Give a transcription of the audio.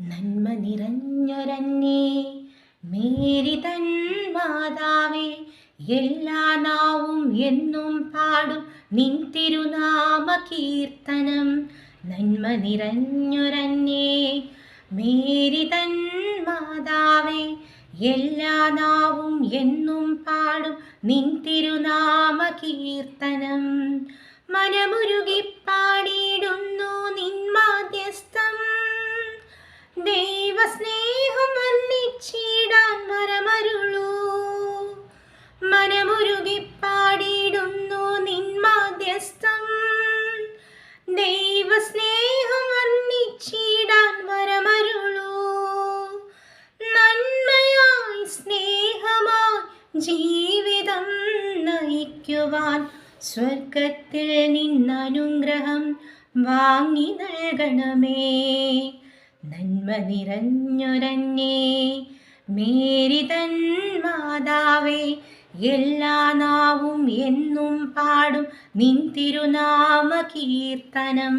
നന്മ നിറഞ്ഞൊരന്നേ മേരി തൻ മാതാവേ എല്ലാ നാവും എന്നും പാടും നിൻ തിരുനാമ കീർത്തനം നന്മ നിറഞ്ഞൊരന്നേ മേരി തൻ മാതാവേ എല്ലാ നാവും എന്നും പാടും നിൻ തിരുനാമ കീർത്തനം മനമുരുകി ജീവിതം നയിക്കുവാൻ സ്വർഗത്തിൽ നിന്നനുഗ്രഹം വാങ്ങി നൽകണമേ. നന്മ നിറഞ്ഞൊരഞ്ഞേ. മേരി തൻ മാതാവേ എല്ലാ നാവും എന്നും പാടും നിൻ തിരുനാമ കീർത്തനം